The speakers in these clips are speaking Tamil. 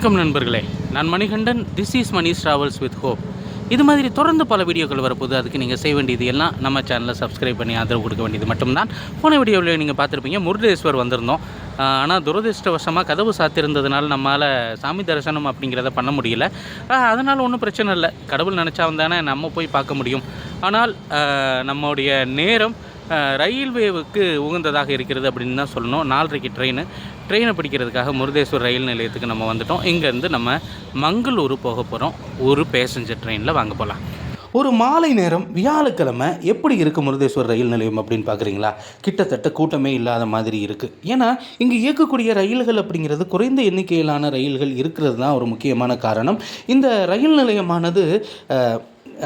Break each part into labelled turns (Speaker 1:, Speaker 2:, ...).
Speaker 1: வணக்கம் நண்பர்களே. நான் Manikandan this is Mani's travels with hope இது மாதிரி தொடர்ந்து பல வீடியோக்கள் வரப்போகுது. அதுக்கு நீங்கள் செய்ய வேண்டியது எல்லாம் நம்ம சேனலை சப்ஸ்கிரைப் பண்ணி ஆதரவு கொடுக்க வேண்டியது மட்டும்தான். போன வீடியோவில் நீங்கள் பார்த்துருப்பீங்க முருடேஸ்வர் வந்திருந்தோம். ஆனால் துரதிருஷ்டவசமாக கதவு சாத்திருந்ததுனால நம்மளால் சாமி தரிசனம் அப்படிங்கிறத பண்ண முடியல. அதனால் ஒன்றும் பிரச்சனை இல்லை. கடவுள் நினச்சா வந்தானே நம்ம போய் பார்க்க முடியும். ஆனால் நம்மளுடைய நம்முடைய நேரம் ரயில்வேவுக்கு உகந்ததாக இருக்கிறது அப்படின்னு தான் சொல்லணும். நாலரைக்கு ட்ரெயின் ட்ரெயினை பிடிக்கிறதுக்காக முருதேஸ்வர் ரயில் நிலையத்துக்கு நம்ம வந்துட்டோம். இங்கேருந்து நம்ம மங்களூர் போக போகிறோம் ஒரு பேசஞ்சர் ட்ரெயினில் வாங்க போகலாம் ஒரு மாலை நேரம் வியாழக்கிழமை எப்படி இருக்குது முருதேஸ்வர் ரயில் நிலையம் அப்படின்னு பார்க்குறீங்களா? கிட்டத்தட்ட கூட்டமே இல்லாத மாதிரி இருக்குது ஏன்னா இங்கே இயக்கக்கூடிய ரயில்கள் அப்படிங்கிறது குறைந்த எண்ணிக்கையிலான ரயில்கள் இருக்கிறது தான் ஒரு முக்கியமான காரணம். இந்த ரயில் நிலையமானது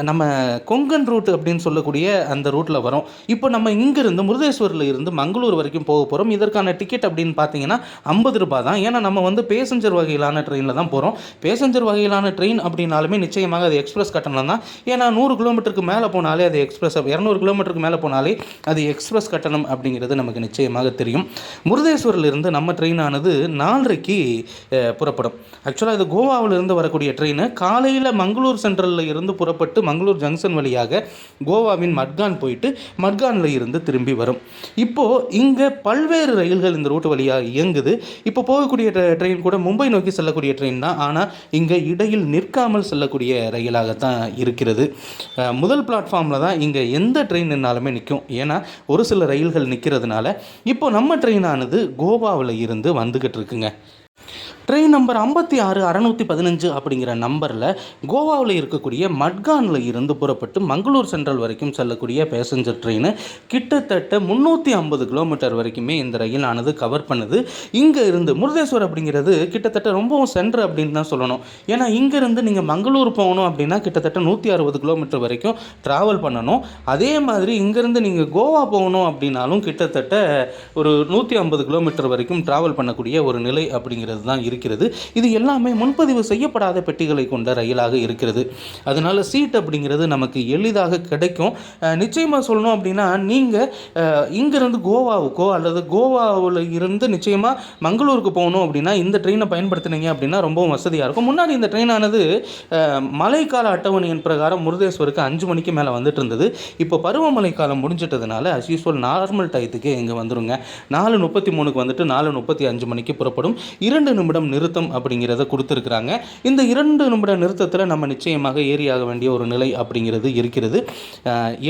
Speaker 1: நம்ம கொங்கன் ரூட் அப்படின்னு சொல்லக்கூடிய அந்த ரூட்டில் வரும். இப்போ நம்ம இங்கேருந்து முருதேஸ்வரில் இருந்து மங்களூர் வரைக்கும் போக போகிறோம் இதற்கான டிக்கெட் அப்படின்னு பார்த்தீங்கன்னா ஐம்பது ரூபாய் தான். ஏன்னா நம்ம வந்து பேசஞ்சர் வகையிலான ட்ரெயினில் தான் போகிறோம் பேசஞ்சர் வகையிலான ட்ரெயின் அப்படின்னாலுமே நிச்சயமாக அது எக்ஸ்பிரஸ் கட்டணம் தான். ஏன்னா நூறு கிலோமீட்டருக்கு மேலே போனாலே அது எக்ஸ்பிரஸ் இரநூறு கிலோமீட்டருக்கு மேலே போனாலே அது எக்ஸ்பிரஸ் கட்டணம் அப்படிங்கிறது நமக்கு நிச்சயமாக தெரியும். முருதேஸ்வரில் இருந்து நம்ம ட்ரெயினானது நாலரைக்கு புறப்படும். ஆக்சுவலாக இது கோவாவிலிருந்து வரக்கூடிய ட்ரெயின் காலையில் மங்களூர் சென்ட்ரலில் இருந்து புறப்பட்டு மங்களூர் ஜங்ஷன் வழியாக கோவாவின் மட்கான் போயிட்டு மட்கானில் இருந்து திரும்பி வரும். இப்போது இங்கே பல்வேறு ரயில்கள் இந்த ரூட் வழியாக இயங்குது. இப்போ போகக்கூடிய ட்ரெயின் கூட மும்பை நோக்கி செல்லக்கூடிய ட்ரெயின் தான். ஆனால் இங்கே இடையில் நிற்காமல் செல்லக்கூடிய ரயிலாகத்தான் இருக்கிறது. முதல் பிளாட்ஃபார்மில் தான் இங்கே எந்த ட்ரெயின் நின்னாலுமே நிற்கும் ஏன்னா ஒரு சில ரயில்கள் நிற்கிறதுனால இப்போ நம்ம ட்ரெயினானது கோவாவில் இருந்து வந்துக்கிட்டு இருக்குங்க. ட்ரெயின் நம்பர் ஐம்பத்தி ஆறு அறநூற்றி பதினஞ்சு அப்படிங்கிற நம்பரில் கோவாவில் இருக்கக்கூடிய மட்கானில் இருந்து புறப்பட்டு மங்களூர் சென்ட்ரல் வரைக்கும் செல்லக்கூடிய பேசஞ்சர் ட்ரெயின் கிட்டத்தட்ட முந்நூற்றி ஐம்பது கிலோமீட்டர் வரைக்குமே இந்த ரயிலானது கவர் பண்ணுது. இங்கே இருந்து முருதேஸ்வர் அப்படிங்கிறது கிட்டத்தட்ட ரொம்பவும் சென்ட்ரு அப்படின்னு தான் சொல்லணும். ஏன்னா இங்கேருந்து நீங்கள் மங்களூர் போகணும் அப்படின்னா கிட்டத்தட்ட நூற்றி அறுபது கிலோமீட்டர் வரைக்கும் ட்ராவல் பண்ணணும். அதே மாதிரி இங்கேருந்து நீங்கள் கோவா போகணும் அப்படின்னாலும் கிட்டத்தட்ட ஒரு நூற்றி ஐம்பது கிலோமீட்டர் வரைக்கும் ட்ராவல் பண்ணக்கூடிய ஒரு நிலை அப்படிங்கிறது தான் இருக்கிறது. இது எல்லாமே முன்பதிவு செய்யப்படாத பெட்டிகளை கொண்ட ரயிலாக இருக்கிறது. அதனால சீட் அப்படிங்கிறது நமக்கு எளிதாக கிடைக்கும். நிச்சயமாக சொல்லணும் அப்படின்னா நீங்கள் இங்கேருந்து கோவாவுக்கோ அல்லது கோவாவில் இருந்து நிச்சயமாக மங்களூருக்கு போகணும் அப்படின்னா இந்த ட்ரெயினை பயன்படுத்துனீங்க அப்படின்னா ரொம்பவும் வசதியாக இருக்கும். முன்னாடி இந்த ட்ரெயினானது மழைக்கால அட்டவணையின் பிரகாரம் முருதேஸ்வருக்கு அஞ்சு மணிக்கு மேலே வந்துட்டு இருந்தது. இப்போ பருவமழை காலம் முடிஞ்சிட்டதுனால அஸ் யூஸ்வல் நார்மல் டயத்துக்கே இங்கே வந்துருங்க. நாலு முப்பத்தி மூணுக்கு வந்துட்டு நாலு முப்பத்தி அஞ்சு மணிக்கு புறப்படும். இரண்டு நிமிடம் நிறுத்தம் அப்படிங்கிறத கொடுத்துருக்குறாங்க. இந்த இரண்டு நிமிட நிறுத்தத்தில் நம்ம நிச்சயமாக ஏறியாக வேண்டிய ஒரு நிலை அப்படிங்கிறது இருக்கிறது.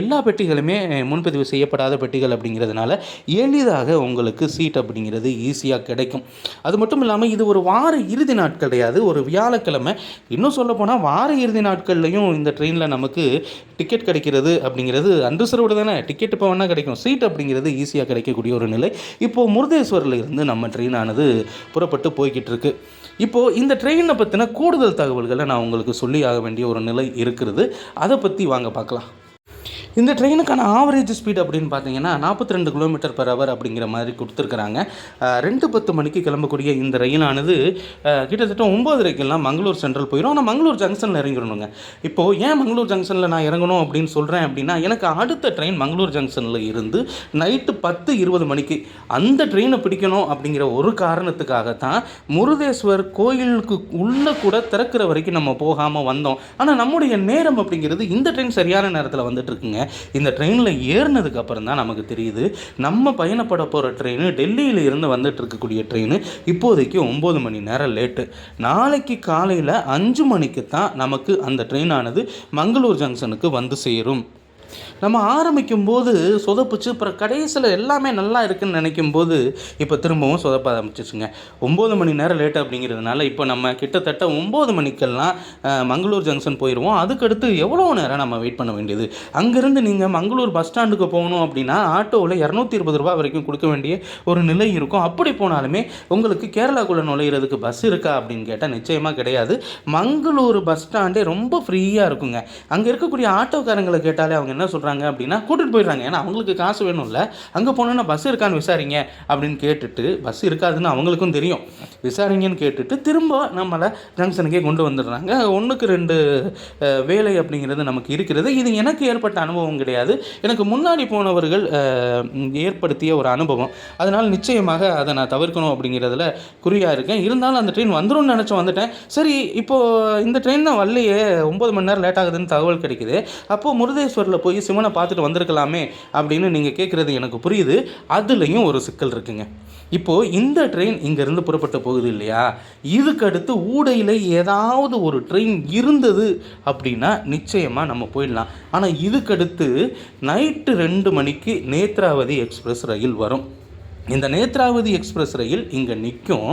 Speaker 1: எல்லா பெட்டிகளுமே முன்பதிவு செய்யப்படாத பெட்டிகள் அப்படிங்கிறதுனால எளிதாக உங்களுக்கு சீட் அப்படிங்கிறது ஈஸியாக கிடைக்கும். அது மட்டும் இல்லாமல் இது ஒரு வார இறுதி நாட்கள் கிடையாது. ஒரு வியாழக்கிழமை. இன்னும் சொல்ல போனால் வார இறுதி நாட்கள்லையும் இந்த ட்ரெயினில் நமக்கு டிக்கெட் கிடைக்கிறது அப்படிங்கிறது அன்ரிசர்வ்டு தானே. டிக்கெட் இப்போ வேணால் கிடைக்கும். சீட் அப்படிங்கிறது ஈஸியாக கிடைக்கக்கூடிய ஒரு நிலை. இப்போது முருதேஸ்வரில் இருந்து நம்ம ட்ரெயினானது புறப்பட்டு போய்கிட்டு இருக்கு. இப்போது இந்த ட்ரெயினை பற்றின கூடுதல் தகவல்களை நான் உங்களுக்கு சொல்லி ஆக வேண்டிய ஒரு நிலை இருக்கிறது. அதை பற்றி வாங்க பார்க்கலாம். இந்த ட்ரெயினுக்கான ஆவரேஜ் ஸ்பீட் அப்படின்னு பார்த்தீங்கன்னா நாற்பத்தி ரெண்டு கிலோமீட்டர் per ஹவர் அப்படிங்கிற மாதிரி கொடுத்துருக்குறாங்க. ரெண்டு பத்து மணிக்கு கிளம்பக்கூடிய இந்த ரயிலானது கிட்டத்தட்ட ஒம்போதரைக்கெல்லாம் மங்களூர் சென்ட்ரல் போயிடும் ஆனால் மங்களூர் ஜங்ஷனில் இறங்கிடணுங்க. இப்போது ஏன் மங்களூர் ஜங்ஷனில் நான் இறங்கணும் அப்படின்னு சொல்கிறேன் அப்படின்னா எனக்கு அடுத்த ட்ரெயின் மங்களூர் ஜங்ஷனில் இருந்து நைட்டு பத்து இருபது மணிக்கு அந்த ட்ரெயினை பிடிக்கணும் அப்படிங்கிற ஒரு காரணத்துக்காகத்தான் முருதேஸ்வர் கோயிலுக்கு உள்ளே கூட திறக்கிற வரைக்கும் நம்ம போகாமல் வந்தோம். ஆனால் நம்முடைய நேரம் அப்படிங்கிறது இந்த ட்ரெயின் சரியான நேரத்தில் வந்துட்டு இருக்குங்க. இந்த ட்ரெயினில் ஏறினதுக்கு அப்புறம் தான் நமக்கு தெரியுது நம்ம பயணப்பட போகிற ட்ரெயின் டெல்லியில் இருந்து வந்துட்டு இருக்கக்கூடிய ட்ரெயின் இப்போதைக்கு ஒம்பது மணி நேரம் லேட்டு நாளைக்கு காலையில் அஞ்சு மணிக்கு தான் நமக்கு அந்த ட்ரெயினானது மங்களூர் ஜங்ஷனுக்கு வந்து சேரும். நம்ம ஆரம்பிக்கும் போது சொதப்புச்சு அப்புறம் கடைசியில் எல்லாமே நல்லா இருக்குன்னு நினைக்கும் போது இப்போ திரும்பவும் சொதப்ப ஆரம்பிச்சிச்சுங்க ஒம்பது மணி நேரம் லேட் அப்படிங்கிறதுனால இப்போ நம்ம கிட்டத்தட்ட ஒம்பது மணிக்கெல்லாம் மங்களூர் ஜங்ஷன் போயிடுவோம் அதுக்கடுத்து எவ்வளோ நேரம் நம்ம வெயிட் பண்ண வேண்டியது? அங்கேருந்து நீங்கள் மங்களூர் பஸ் ஸ்டாண்டுக்கு போகணும் அப்படின்னா ஆட்டோவில் இரநூத்தி இருபது ரூபா வரைக்கும் கொடுக்க வேண்டிய ஒரு நிலை இருக்கும். அப்படி போனாலுமே உங்களுக்கு கேரளாக்குள்ளே நுழையிறதுக்கு பஸ் இருக்கா அப்படின்னு கேட்டால் நிச்சயமாக கிடையாது. மங்களூர் பஸ் ஸ்டாண்டே ரொம்ப ஃப்ரீயாக இருக்குங்க. அங்கே இருக்கக்கூடிய ஆட்டோக்காரங்களை கேட்டாலே அவங்க என்ன என்ன சொல்கிறாங்க அப்படின்னா கூட்டிகிட்டு போயிடுறாங்க. ஏன்னா அவங்களுக்கு காசு வேணும்ல. அங்கே போனோன்னா பஸ் இருக்கான்னு விசாரிங்க அப்படின்னு கேட்டுட்டு பஸ் இருக்காதுன்னு அவங்களுக்கும் தெரியும். விசாரிங்கன்னு கேட்டுட்டு திரும்ப நம்மளை ஜங்ஷனுக்கே கொண்டு வந்துடுறாங்க. ஒன்றுக்கு ரெண்டு வேலை அப்படிங்கிறது நமக்கு இருக்கிறது. இது எனக்கு ஏற்பட்ட அனுபவம் கிடையாது. எனக்கு முன்னாடி போனவர்கள் ஏற்படுத்திய ஒரு அனுபவம். அதனால் நிச்சயமாக அதை நான் தவிர்க்கணும் அப்படிங்கிறதுல குறியாக இருக்கேன். இருந்தாலும் அந்த ட்ரெயின் வந்துடும் நினச்சி வந்துட்டேன். சரி இப்போது இந்த ட்ரெயின் தான் வரலையே. ஒம்பது மணி நேரம் லேட் ஆகுதுன்னு தகவல் கிடைக்குது. அப்போது முருதேஸ்வரில் போய் சிவனை பார்த்துட்டு வந்திருக்கலாமே அப்படின்னு நீங்கள் கேட்குறது எனக்கு புரியுது. அதுலேயும் ஒரு சிக்கல் இருக்குங்க. இப்போது இந்த ட்ரெயின் இங்கேருந்து புறப்பட்டு போகுது இல்லையா? இதுக்கடுத்து ஊடையில் ஏதாவது ஒரு ட்ரெயின் இருந்தது அப்படின்னா நிச்சயமாக நம்ம போயிடலாம். ஆனால் இதுக்கடுத்து நைட்டு ரெண்டு மணிக்கு நேத்ராவதி எக்ஸ்பிரஸ் ரயில் வரும். இந்த நேத்ராவதி எக்ஸ்பிரஸ் ரயில் இங்கே நிற்கும்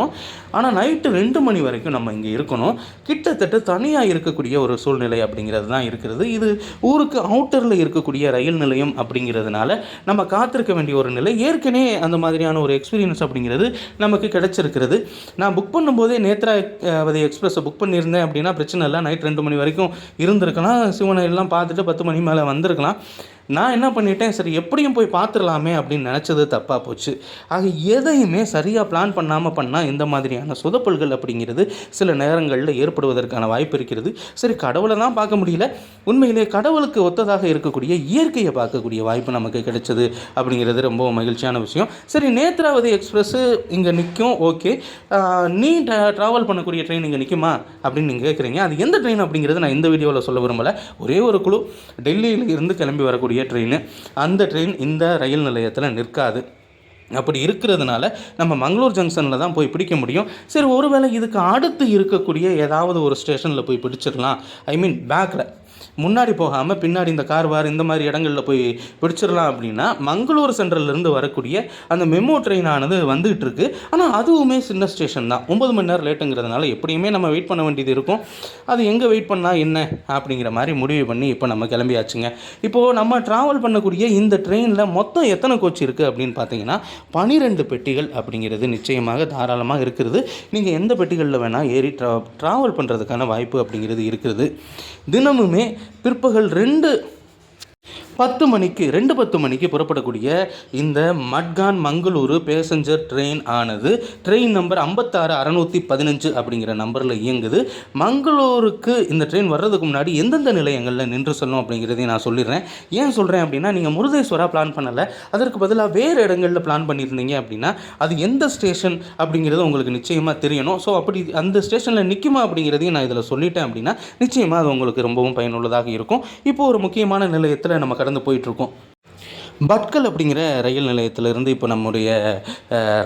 Speaker 1: ஆனால் நைட்டு ரெண்டு மணி வரைக்கும் நம்ம இங்கே இருக்கணும். கிட்டத்தட்ட தனியாக இருக்கக்கூடிய ஒரு சூழ்நிலை அப்படிங்கிறது தான் இருக்கிறது. இது ஊருக்கு அவுட்டரில் இருக்கக்கூடிய ரயில் நிலையம் அப்படிங்கிறதுனால நம்ம காத்திருக்க வேண்டிய ஒரு நிலை. ஏற்கனவே அந்த மாதிரியான ஒரு எக்ஸ்பீரியன்ஸ் அப்படிங்கிறது நமக்கு கிடச்சிருக்கிறது. நான் புக் பண்ணும்போதே நேத்ராவதி எக்ஸ்பிரஸை புக் பண்ணியிருந்தேன் அப்படின்னா பிரச்சனை இல்லை. நைட் ரெண்டு மணி வரைக்கும் இருந்திருக்கலாம். சிவனை எல்லாம் பார்த்துட்டு பத்து மணி மேலே வந்திருக்கலாம். நான் என்ன பண்ணிட்டேன்? சரி எப்படியும் போய் பார்த்துடலாமே அப்படின்னு நினச்சது தப்பாக போச்சு. ஆக எதையுமே சரியாக பிளான் பண்ணாமல் பண்ணால் இந்த மாதிரியான சொதப்பல்கள் அப்படிங்கிறது சில நேரங்களில் ஏற்படுவதற்கான வாய்ப்பு இருக்கிறது. சரி கடவுளை தான் பார்க்க முடியல. உண்மையிலே கடவுளுக்கு ஒத்ததாக இருக்கக்கூடிய இயற்கையை பார்க்கக்கூடிய வாய்ப்பு நமக்கு கிடைச்சது அப்படிங்கிறது ரொம்ப மகிழ்ச்சியான விஷயம். சரி நேத்ராவதி எக்ஸ்பிரஸ்ஸு இங்கே நிற்கும் ஓகே. நீ ட்ராவல் பண்ணக்கூடிய ட்ரெயின் இங்கே நிற்குமா அப்படின்னு நீங்கள் கேட்குறீங்க அது எந்த ட்ரெயின் அப்படிங்கிறது நான் இந்த வீடியோவில் சொல்ல விரும்பலை. ஒரே ஒரு குழு டெல்லியில் இருந்து கிளம்பி வரக்கூடிய ட்ரெயின் அந்த ட்ரெயின் இந்த ரயில் நிலையத்தில் நிற்காது. அப்படி இருக்கிறதுனால நம்ம மங்களூர் ஜங்ஷனில் தான் போய் பிடிக்க முடியும். சரி ஒருவேளை இதுக்கு அடுத்து இருக்கக்கூடிய ஏதாவது ஒரு ஸ்டேஷனில் போய் பிடிச்சிடலாம். ஐ மீன் பேக்கில் முன்னாடி போகாமல் பின்னாடி இந்த கார்வார் இந்த மாதிரி இடங்களில் போய் பிடிச்சிடலாம் அப்படின்னா மங்களூர் சென்ட்ரல்லேருந்து வரக்கூடிய அந்த மெமோ ட்ரெயினானது வந்துகிட்டு இருக்கு. ஆனால் அதுவுமே சின்ன ஸ்டேஷன் தான். ஒம்பது மணி நேரம் லேட்டுங்கிறதுனால எப்படியுமே நம்ம வெயிட் பண்ண வேண்டியது இருக்கும். அது எங்கே வெயிட் பண்ணால் என்ன அப்படிங்கிற மாதிரி முடிவு பண்ணி இப்போ நம்ம கிளம்பியாச்சுங்க. இப்போது நம்ம ட்ராவல் பண்ணக்கூடிய இந்த ட்ரெயினில் மொத்தம் எத்தனை கோச் இருக்குது அப்படின்னு பார்த்தீங்கன்னா பனிரெண்டு பெட்டிகள் அப்படிங்கிறது நிச்சயமாக தாராளமாக இருக்கிறது. நீங்கள் எந்த பெட்டிகளில் வேணால் ஏறி ட்ரா ட்ராவல் பண்ணுறதுக்கான வாய்ப்பு அப்படிங்கிறது இருக்கிறது. தினமுமே பிற்பகல் ரெண்டு பத்து மணிக்கு ரெண்டு பத்து மணிக்கு புறப்படக்கூடிய இந்த மட்கான் மங்களூரு பேசஞ்சர் ட்ரெயின் ஆனது ட்ரெயின் நம்பர் ஐம்பத்தாறு அறநூற்றி பதினஞ்சு அப்படிங்கிற நம்பரில் இயங்குது. மங்களூருக்கு இந்த ட்ரெயின் வர்றதுக்கு முன்னாடி எந்தெந்த நிலையங்களில் நின்று செல்லும் அப்படிங்கிறதையும் நான் சொல்லிடுறேன். ஏன் சொல்கிறேன் அப்படின்னா நீங்கள் முருதேஸ்வரா பிளான் பண்ணலை. அதற்கு பதிலாக வேறு இடங்களில் பிளான் பண்ணியிருந்தீங்க அப்படின்னா அது எந்த ஸ்டேஷன் அப்படிங்கிறது உங்களுக்கு நிச்சயமாக தெரியணும். ஸோ அப்படி அந்த ஸ்டேஷனில் நிற்குமா அப்படிங்கிறதையும் நான் இதில் சொல்லிட்டேன் அப்படின்னா நிச்சயமாக அது உங்களுக்கு ரொம்பவும் பயனுள்ளதாக இருக்கும். இப்போ ஒரு முக்கியமான நிலையத்தில் நம்ம கடந்து போயிட்டுருக்கோம். பட்கல் அப்படிங்கிற ரயில் நிலையத்திலிருந்து இப்போ நம்முடைய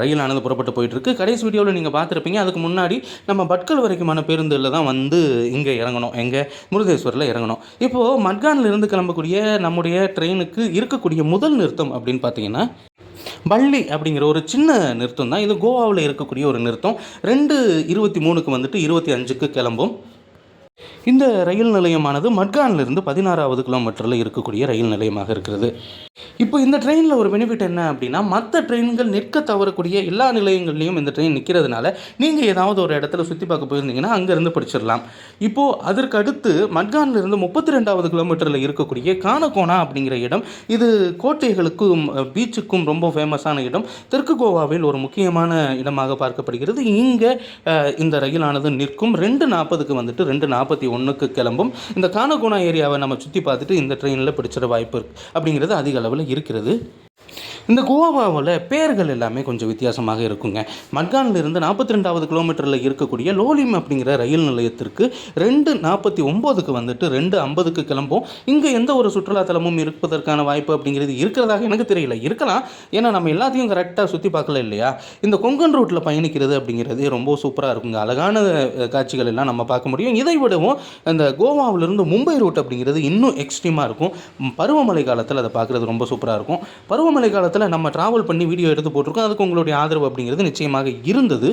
Speaker 1: ரயிலானது புறப்பட்டு போயிட்டுருக்கு. கடைசி வீடியோவில் நீங்கள் பார்த்துருப்பீங்க. அதுக்கு முன்னாடி நம்ம பட்கல் வரைக்குமான பேருந்தில் தான் வந்து இங்கே இறங்கணும். எங்கே? முருகேஸ்வரில் இறங்கணும். இப்போது மட்கானில் இருந்து கிளம்பக்கூடிய நம்முடைய ட்ரெயினுக்கு இருக்கக்கூடிய முதல் நிறுத்தம் அப்படின்னு பார்த்தீங்கன்னா பள்ளி அப்படிங்கிற ஒரு சின்ன நிறுத்தம் தான். இது கோவாவில் இருக்கக்கூடிய ஒரு நிறுத்தம். ரெண்டு இருபத்தி மூணுக்கு வந்துட்டு இருபத்தி அஞ்சுக்கு கிளம்பும். இந்த ரயில் நிலையமானது மட்கானிலிருந்து பதினாறாவது கிலோமீட்டரில் இருக்கக்கூடிய ரயில் நிலையமாக இருக்கிறது. இப்போ இந்த ட்ரெயினில் ஒரு பெனிஃபிட் என்ன அப்படின்னா மற்ற ட்ரெயின்கள் நிற்க தவறக்கூடிய எல்லா நிலையங்கள்லையும் இந்த ட்ரெயின் நிற்கிறதுனால நீங்கள் ஏதாவது ஒரு இடத்துல சுற்றி பார்க்க போயிருந்தீங்கன்னா அங்கேருந்து படிச்சிடலாம். இப்போது அதற்கு அடுத்து மட்கானிலிருந்து முப்பத்தி ரெண்டாவது கிலோமீட்டரில் இருக்கக்கூடிய கானகோனா அப்படிங்கிற இடம் இது கோட்டைகளுக்கும் பீச்சுக்கும் ரொம்ப ஃபேமஸான இடம். தெற்கு கோவாவில் ஒரு முக்கியமான இடமாக பார்க்கப்படுகிறது. இங்கே இந்த ரயிலானது நிற்கும். ரெண்டு நாற்பதுக்கு வந்துட்டு ரெண்டு நாற்பது நாற்பத்தி ஒன்றுக்கு கிளம்பும். இந்த கானகோனா ஏரியாவை நம்ம சுற்றி பார்த்துட்டு இந்த ட்ரெயினில் பிடிச்சிட வாய்ப்பு இருக்குது அப்படிங்கிறது அதிக அளவில் இருக்கிறது. இந்த கோவாவில் பேர்கள் எல்லாமே கொஞ்சம் வித்தியாசமாக இருக்குங்க. மட்கானிலிருந்து நாற்பத்தி ரெண்டாவது கிலோமீட்டரில் இருக்கக்கூடிய லோலிம் அப்படிங்கிற ரயில் நிலையத்திற்கு ரெண்டு நாற்பத்தி ஒம்போதுக்கு வந்துட்டு ரெண்டு ஐம்பதுக்கு கிளம்பும் இங்கே எந்த ஒரு சுற்றுலாத்தலமும் இருப்பதற்கான வாய்ப்பு அப்படிங்கிறது இருக்கிறதாக எனக்கு தெரியல. இருக்கலாம். ஏன்னா நம்ம எல்லாத்தையும் கரெக்டாக சுற்றி பார்க்கல இல்லையா? இந்த கொங்கன் ரூட்டில் பயணிக்கிறது அப்படிங்கிறது ரொம்ப சூப்பராக இருக்குங்க. அழகான காட்சிகள் எல்லாம் நம்ம பார்க்க முடியும். இதை விடவும் இந்த கோவாவிலிருந்து மும்பை ரூட் அப்படிங்கிறது இன்னும் எக்ஸ்ட்ரீமாக இருக்கும். பருவமழை காலத்தில் அதை பார்க்குறது ரொம்ப சூப்பராக இருக்கும். பருவமழை காலத்தில் நம்ம ட்ராவல் பண்ணி வீடியோ எடுத்து போட்டிருக்கோம். அதுக்கு உங்களுடைய ஆதரவு அப்படிங்கிறது நிச்சயமாக இருந்தது.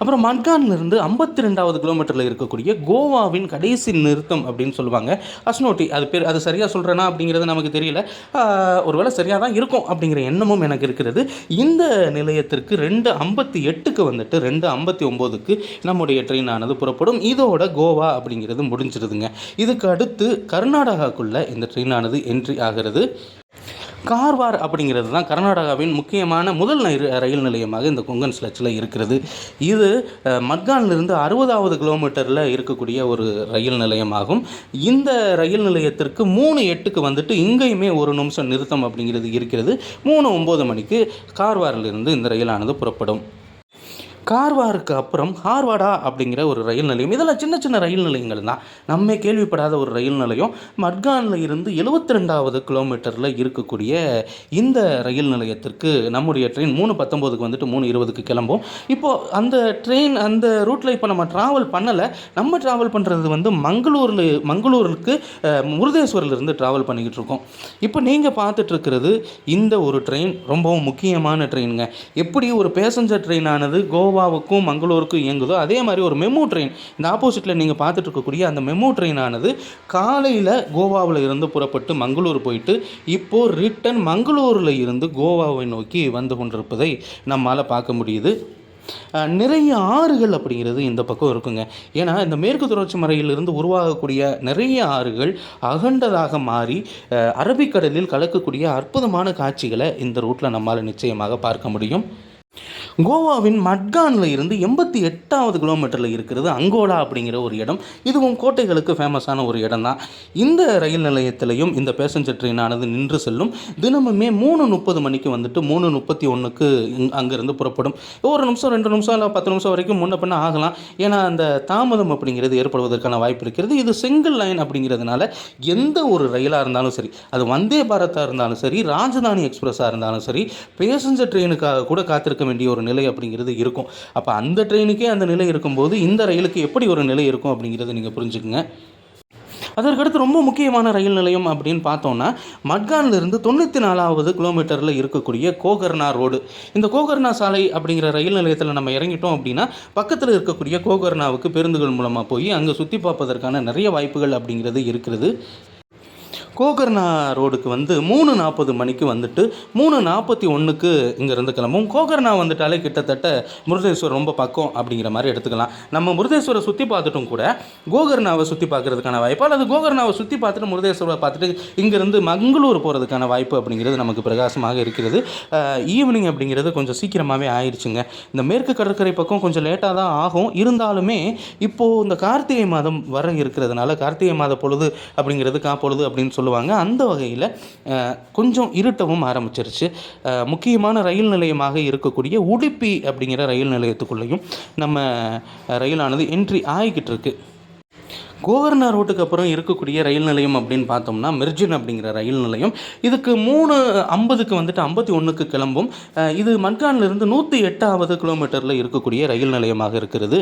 Speaker 1: அப்புறம் மட்கான்லேருந்து ஐம்பத்தி ரெண்டாவது கிலோமீட்டரில் இருக்கக்கூடிய கோவாவின் கடைசி நிறுத்தம் அப்படின்னு சொல்லுவாங்க. அஸ்னோட்டி அது பேர் அது சரியாக சொல்கிறேனா அப்படிங்கிறது நமக்கு தெரியல. ஒருவேளை சரியாக தான் இருக்கும் அப்படிங்கிற எண்ணமும் எனக்கு இருக்கிறது. இந்த நிலையத்திற்கு ரெண்டு ஐம்பத்தி எட்டுக்கு வந்துட்டு ரெண்டு ஐம்பத்தி ஒம்போதுக்கு நம்முடைய ட்ரெயினானது புறப்படும். இதோட கோவா அப்படிங்கிறது முடிஞ்சிருதுங்க. இதுக்கு அடுத்து கர்நாடகாக்குள்ளே இந்த ட்ரெயினானது என்ட்ரி ஆகிறது. கார்வார் அப்படிங்கிறது தான் கர்நாடகாவின் முக்கியமான முதல் ரயில் நிலையமாக இந்த கொங்கன் ஸ்லட்சில் இருக்கிறது. இது அஹ், அறுபதாவது கிலோமீட்டரில் இருக்கக்கூடிய ஒரு ரயில் நிலையமாகும். இந்த ரயில் நிலையத்திற்கு மூணு எட்டுக்கு வந்துட்டு இங்கேயுமே ஒரு நிமிஷம் நிறுத்தம் அப்படிங்கிறது இருக்கிறது. மூணு ஒம்பது மணிக்கு கார்வாரிலிருந்து இந்த ரயிலானது புறப்படும். கார்வாருக்கு அப்புறம் ஹார்வாடா அப்படிங்கிற ஒரு ரயில் நிலையம். இதெல்லாம் சின்ன சின்ன ரயில் நிலையங்கள் தான். நம்ம கேள்விப்படாத ஒரு ரயில் நிலையம். மட்கானில் இருந்து எழுபத்தி ரெண்டாவது கிலோமீட்டரில் இருக்கக்கூடிய இந்த ரயில் நிலையத்திற்கு நம்முடைய ட்ரெயின் மூணு பத்தொம்போதுக்கு வந்துட்டு மூணு இருபதுக்கு கிளம்பும். இப்போது அந்த ட்ரெயின் அந்த ரூட்டில் இப்போ நம்ம ட்ராவல் பண்ணலை. நம்ம ட்ராவல் பண்ணுறது வந்து மங்களூரில் மங்களூருக்கு முருதேஸ்வரிலிருந்து ட்ராவல் பண்ணிக்கிட்டு இருக்கோம். இப்போ நீங்கள் பார்த்துட்ருக்கிறது இந்த ஒரு ட்ரெயின் ரொம்பவும் முக்கியமான ட்ரெயினுங்க. எப்படி ஒரு பேசஞ்சர் ட்ரெயினானது கோவா கோவாவுக்கும் மங்களூருக்கும் இயங்குதோ அதே மாதிரி ஒரு மெமு ட்ரெயின் இந்த ஆப்போசிட்டில் நீங்கள் பார்த்துட்டு இருக்கக்கூடிய அந்த மெமு ட்ரெயினானது காலையில் கோவாவில் இருந்து புறப்பட்டு மங்களூர் போயிட்டு இப்போது ரிட்டன் மங்களூரில் இருந்து கோவாவை நோக்கி வந்து கொண்டிருப்பதை நம்மால் பார்க்க முடியுது. நிறைய ஆறுகள் அப்படிங்கிறது இந்த பக்கம் இருக்குங்க. ஏன்னா இந்த மேற்கு தொடர்ச்சி மலையிலிருந்து உருவாகக்கூடிய நிறைய ஆறுகள் அகண்டதாக மாறி அரபிக்கடலில் கலக்கக்கூடிய அற்புதமான காட்சிகளை இந்த ரூட்டில் நம்மால் நிச்சயமாக பார்க்க முடியும். கோவாவின் மட்கானில் இருந்து எண்பத்தி எட்டாவது கிலோமீட்டரில் இருக்கிறது அங்கோலா அப்படிங்கிற ஒரு இடம். இதுவும் கோட்டைகளுக்கு ஃபேமஸான ஒரு இடம் தான் இந்த ரயில் நிலையத்திலையும் இந்த பேசஞ்சர் ட்ரெயினானது நின்று செல்லும். தினமுமே மூணு முப்பது மணிக்கு வந்துட்டு மூணு முப்பத்தி ஒன்றுக்கு அங்கேருந்து புறப்படும். ஒரு நிமிஷம் ரெண்டு நிமிஷம் இல்லை பத்து நிமிஷம் வரைக்கும் முன்ன பின்ன ஆகலாம். ஏன்னா அந்த தாமதம் அப்படிங்கிறது ஏற்படுவதற்கான வாய்ப்பு இருக்கிறது. இது சிங்கிள் லைன் அப்படிங்கிறதுனால எந்த ஒரு ரயிலாக இருந்தாலும் சரி அது வந்தே பாரத்தாக இருந்தாலும் சரி ராஜதானி எக்ஸ்பிரஸாக இருந்தாலும் சரி பேசஞ்சர் ட்ரெயினுக்காக கூட காத்திருக்க வேண்டிய ஒரு நிலை அப்படிங்கிறது இருக்கும். அப்போ அந்த ட்ரெயினுக்கே அந்த நிலை இருக்கும்போது இந்த ரயிலுக்கு எப்படி ஒரு நிலை இருக்கும் அப்படிங்கிறத நீங்கள் புரிஞ்சுக்குங்க. அதற்கடுத்து ரொம்ப முக்கியமான ரயில் நிலையம் அப்படின்னு பார்த்தோம்னா மட்கான்லேருந்து தொண்ணூற்றி நாலாவது கிலோமீட்டரில் இருக்கக்கூடிய கோகர்னா ரோடு. இந்த கோகர்னா சாலை அப்படிங்கிற ரயில் நிலையத்தில் நம்ம இறங்கிட்டோம் அப்படின்னா பக்கத்தில் இருக்கக்கூடிய கோகர்னாவுக்கு பேருந்துகள் மூலமாக போய் அங்கே சுற்றி பார்ப்பதற்கான நிறைய வாய்ப்புகள் அப்படிங்கிறது இருக்கிறது. கோகர்னா ரோடுக்கு வந்து மூணு நாற்பது மணிக்கு வந்துட்டு மூணு நாற்பத்தி ஒன்றுக்கு இங்கேருந்து கிளம்பும். கோகர்னா வந்துட்டாலே கிட்டத்தட்ட முருதேஸ்வர் ரொம்ப பக்கம் அப்படிங்கிற மாதிரி எடுத்துக்கலாம். நம்ம முருதேஸ்வரை சுற்றி பார்த்துட்டும் கூட கோகர்னாவை சுற்றி பார்க்குறதுக்கான வாய்ப்பு அல்லது கோகர்னாவை சுற்றி பார்த்துட்டு முருதேஸ்வரை பார்த்துட்டு இங்கேருந்து மங்களூர் போகிறதுக்கான வாய்ப்பு அப்படிங்கிறது நமக்கு பிரகாசமாக இருக்கிறது. ஈவினிங் அப்படிங்கிறது கொஞ்சம் சீக்கிரமாகவே ஆயிடுச்சுங்க இந்த மேற்கு கடற்கரை பக்கம் கொஞ்சம் லேட்டாக தான் ஆகும். இருந்தாலுமே இப்போது இந்த கார்த்திகை மாதம் வர இருக்கிறதுனால கார்த்திகை மாத பொழுது அப்படிங்கிறது காப்பொழுது அப்படின்னு சொல்லி சொல்லுவாங்க. அந்த வகையில் கொஞ்சம் இருட்டவும் ஆரம்பிச்சிருச்சு. முக்கியமான ரயில் நிலையமாக இருக்கக்கூடிய உடுப்பி அப்படிங்கிற ரயில் நிலையத்துக்குள்ளேயும் நம்ம ரயிலானது என்ட்ரி ஆகிக்கிட்டு இருக்கு. கோகர்னா ரோட்டுக்கு அப்புறம் இருக்கக்கூடிய ரயில் நிலையம் அப்படின்னு பார்த்தோம்னா மிர்ஜின் அப்படிங்கிற ரயில் நிலையம். இதுக்கு மூணு ஐம்பதுக்கு வந்துட்டு ஐம்பத்தி ஒன்றுக்கு கிளம்பும். இது மன்கான்லேருந்து நூற்றி எட்டாவது கிலோமீட்டரில் இருக்கக்கூடிய ரயில் நிலையமாக இருக்கிறது.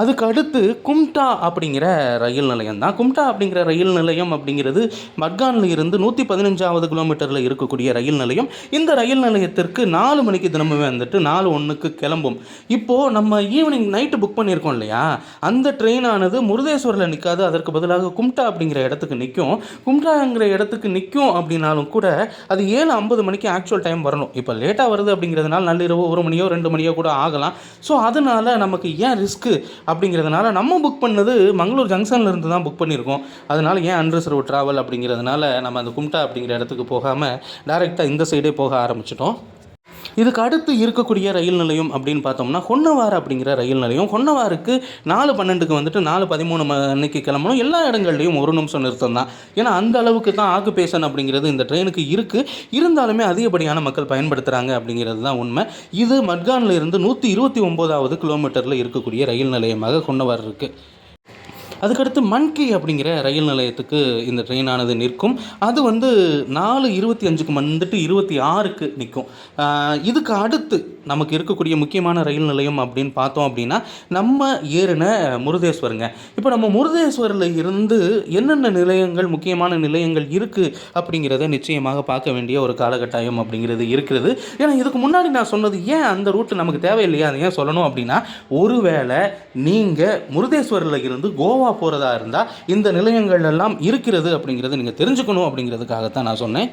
Speaker 1: அதுக்கு அடுத்து கும்டா அப்படிங்கிற ரயில் நிலையம் தான். கும்டா அப்படிங்கிற ரயில் நிலையம் அப்படிங்கிறது மட்கானில் இருந்து நூற்றி பதினஞ்சாவது கிலோமீட்டரில் இருக்கக்கூடிய ரயில் நிலையம். இந்த ரயில் நிலையத்திற்கு நாலு மணிக்கு தினமுமே வந்துட்டு நாலு ஒன்றுக்கு கிளம்பும். இப்போது நம்ம ஈவினிங் நைட்டு புக் பண்ணியிருக்கோம் இல்லையா? அந்த ட்ரெயினானது முருதேஸ்வரில் நிற்காது அதற்கு பதிலாக கும்டா அப்படிங்கிற இடத்துக்கு நிற்கும் கும்டாங்கிற இடத்துக்கு நிற்கும் அப்படின்னாலும் கூட அது ஏழு ஐம்பது மணிக்கு ஆக்சுவல் டைம் வரணும். இப்போ லேட்டாக வருது அப்படிங்கிறதுனால நள்ளிரவு ஒரு மணியோ ரெண்டு மணியோ கூட ஆகலாம். ஸோ அதனால் நமக்கு ஏன் ரிஸ்க்கு அப்படிங்கிறதுனால நம்ம புக் பண்ணது மங்களூர் ஜங்ஷன்லேருந்து தான் புக் பண்ணியிருக்கோம். அதனால் ஏன் அன்ரிசர்வ் ட்ராவல் அப்படிங்கிறதுனால நம்ம அந்த கும்டா அப்படிங்கிற இடத்துக்கு போகாமல் டேரெக்டாக இந்த சைடே போக ஆரம்பிச்சிட்டோம். இதுக்கு அடுத்து இருக்கக்கூடிய ரயில் நிலையம் அப்படின்னு பார்த்தோம்னா ஹொன்னவார் அப்படிங்கிற ரயில் நிலையம். ஹொன்னவாருக்கு நாலு பன்னெண்டுக்கு வந்துட்டு நாலு பதிமூணு மணிக்கு கிளம்பணும். எல்லா இடங்கள்லையும் ஒரு நிமிஷம் நிறுத்தம் தான். ஏன்னா அந்த அளவுக்கு தான் ஆக்குபேஷன் அப்படிங்கிறது இந்த ட்ரெயினுக்கு இருக்குது இருந்தாலுமே அதிகப்படியான மக்கள் பயன்படுத்துகிறாங்க அப்படிங்கிறது தான் உண்மை. இது மட்கானில் இருந்து நூற்றி இருபத்தி ஒம்போதாவது கிலோமீட்டரில் இருக்கக்கூடிய ரயில் நிலையமாக ஹொன்னவார் இருக்குது அதுக்கடுத்து மன்கி அப்படிங்கிற ரயில் நிலையத்துக்கு இந்த ட்ரெயினானது நிற்கும். அது வந்து நாலு இருபத்தி அஞ்சுக்கு வந்துட்டு இருபத்தி ஆறுக்கு நிற்கும். இதுக்கு அடுத்து நமக்கு இருக்கக்கூடிய முக்கியமான ரயில் நிலையம் அப்படின்னு பார்த்தோம் அப்படின்னா நம்ம ஏறின முருதேஸ்வருங்க. இப்போ நம்ம முருதேஸ்வரில் இருந்து என்னென்ன நிலையங்கள் முக்கியமான நிலையங்கள் இருக்குது அப்படிங்கிறத நிச்சயமாக பார்க்க வேண்டிய ஒரு காலகட்டாயம் அப்படிங்கிறது இருக்கிறது. ஏன்னா இதுக்கு முன்னாடி நான் சொன்னது ஏன் அந்த ரூட்டு நமக்கு தேவையில்லையா? அதை ஏன் சொல்லணும் அப்படின்னா ஒருவேளை நீங்கள் முருதேஸ்வரில் இருந்து கோவா போகிறதா இருந்தால் இந்த நிலையங்கள் எல்லாம் இருக்கிறது அப்படிங்கிறத நீங்கள் தெரிஞ்சுக்கணும் அப்படிங்கிறதுக்காகத்தான் நான் சொன்னேன்.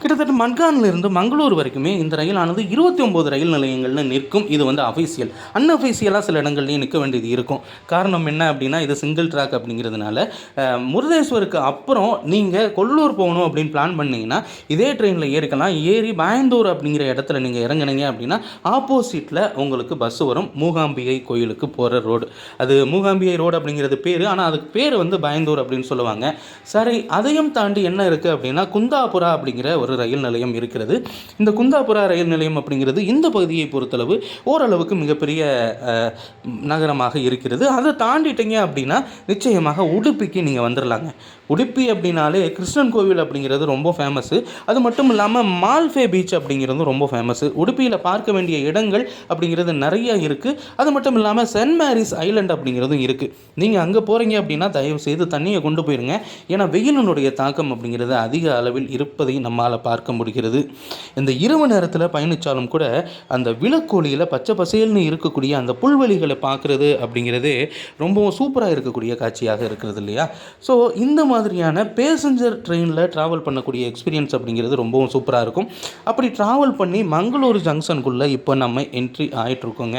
Speaker 1: கிட்டத்தட்ட மன்கான்லேருந்து மங்களூர் வரைக்குமே இந்த ரயிலானது இருபத்தி ஒம்பது ரயில் நிலையங்கள்னு நிற்கும். இது வந்து அஃபீஷியல் அன்அஃபீஷியலாக சில இடங்கள்லையும் நிற்க வேண்டியது இருக்கும். காரணம் என்ன அப்படின்னா இது சிங்கிள் ட்ராக் அப்படிங்கிறதுனால முருதேஸ்வருக்கு அப்புறம் நீங்கள் கொல்லூர் போகணும் அப்படின்னு பிளான் பண்ணிங்கன்னா இதே ட்ரெயினில் ஏறிக்கலாம். ஏறி பயந்தூர் அப்படிங்கிற இடத்துல நீங்கள் இறங்குனீங்க அப்படின்னா ஆப்போசிட்டில் உங்களுக்கு பஸ் வரும். மூகாம்பிகை கோயிலுக்கு போகிற ரோடு அது மூகாம்பிகை ரோடு அப்படிங்கிறது பேர். ஆனால் அதுக்கு பேர் வந்து பயந்தூர் அப்படின்னு சொல்லுவாங்க. சரி அதையும் தாண்டி என்ன இருக்குது அப்படின்னா குந்தாபுரா அப்படிங்கிற ஒரு ரயில் நிலையம் இருக்கிறது. இந்த குந்தாபுரா ரயில் நிலையம் அப்படிங்கிறது இந்த பகுதியை பொறுத்தளவு ஓரளவுக்கு மிகப்பெரிய நகரமாக இருக்கிறது. அதை தாண்டிட்டீங்க அப்படின்னா நிச்சயமாக உடுப்பிக்கு நீங்கள் வந்துடலாங்க உடுப்பி அப்படின்னாலே கிருஷ்ணன் கோவில் அப்படிங்கிறது ரொம்ப ஃபேமஸ்ஸு அது மட்டும் இல்லாமல் மால்ஃபே பீச் அப்படிங்கிறதும் ரொம்ப ஃபேமஸ்ஸு உடுப்பியில் பார்க்க வேண்டிய இடங்கள் அப்படிங்கிறது நிறைய இருக்குது அது மட்டும் இல்லாமல் சென்ட் மேரிஸ் ஐலண்ட் அப்படிங்கிறதும் இருக்குது நீங்கள் அங்கே போகிறீங்க அப்படின்னா தயவு செய்து தண்ணியை கொண்டு போயிருங்க. ஏன்னா வெயிலினுடைய தாக்கம் அப்படிங்கிறது அதிக அளவில் இருப்பதை நம்மால் பார்க்க முடிகிறது. இந்த இரவு நேரத்தில் பயணித்தாலும் கூட அந்த விளக்கோலியில் பச்சை பசேல்னு இருக்கக்கூடிய அந்த புல்வெளிகளை பார்க்குறது அப்படிங்கிறது ரொம்பவும் சூப்பராக இருக்கக்கூடிய காட்சியாக இருக்கிறது இல்லையா? ஸோ இந்த மாதிரியான பேசஞ்சர் ட்ரெயினில் ட்ராவல் பண்ணக்கூடிய எக்ஸ்பீரியன்ஸ் அப்படிங்கிறது ரொம்பவும் சூப்பராக இருக்கும். அப்படி ட்ராவல் பண்ணி மங்களூர் ஜங்ஷனுக்குள்ளே இப்போ நம்ம என்ட்ரி ஆகிட்ருக்கோங்க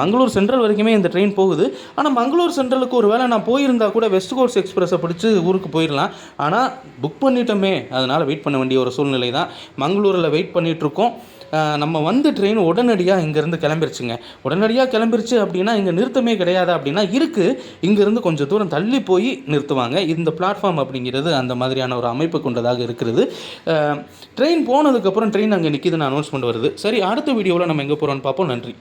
Speaker 1: மங்களூர் சென்ட்ரல் வரைக்குமே இந்த ட்ரெயின் போகுது. ஆனால் மங்களூர் சென்ட்ரலுக்கு ஒரு வேளை நான் போயிருந்தா கூட வெஸ்ட் கோஸ்ட் எக்ஸ்பிரஸை பிடிச்சி ஊருக்கு போயிடலாம் ஆனால் புக் பண்ணிட்டோமே. அதனால் வெயிட் பண்ண வேண்டிய ஒரு சூழ்நிலை தான் மங்களூரில் வெயிட் பண்ணிகிட்ருக்கோம் நம்ம வந்து ட்ரெயின் உடனடியாக இங்கேருந்து கிளம்பிருச்சுங்க. உடனடியாக கிளம்பிருச்சு அப்படின்னா இங்கே நிறுத்தமே கிடையாது அப்படின்னா இருக்குது இங்கேருந்து கொஞ்சம் தூரம் தள்ளி போய் நிறுத்துவாங்க. இந்த பிளாட்ஃபார்ம் அப்படிங்கிறது அந்த மாதிரியான ஒரு அமைப்பு கொண்டதாக இருக்கிறது. ட்ரெயின் போனதுக்கப்புறம் ட்ரெயின் அங்கே நிற்கிதுன்னு அனௌன்ஸ்மெண்ட் வருது. சரி அடுத்த வீடியோவில் நம்ம எங்கே போகிறோம்னு பார்ப்போம். நன்றி.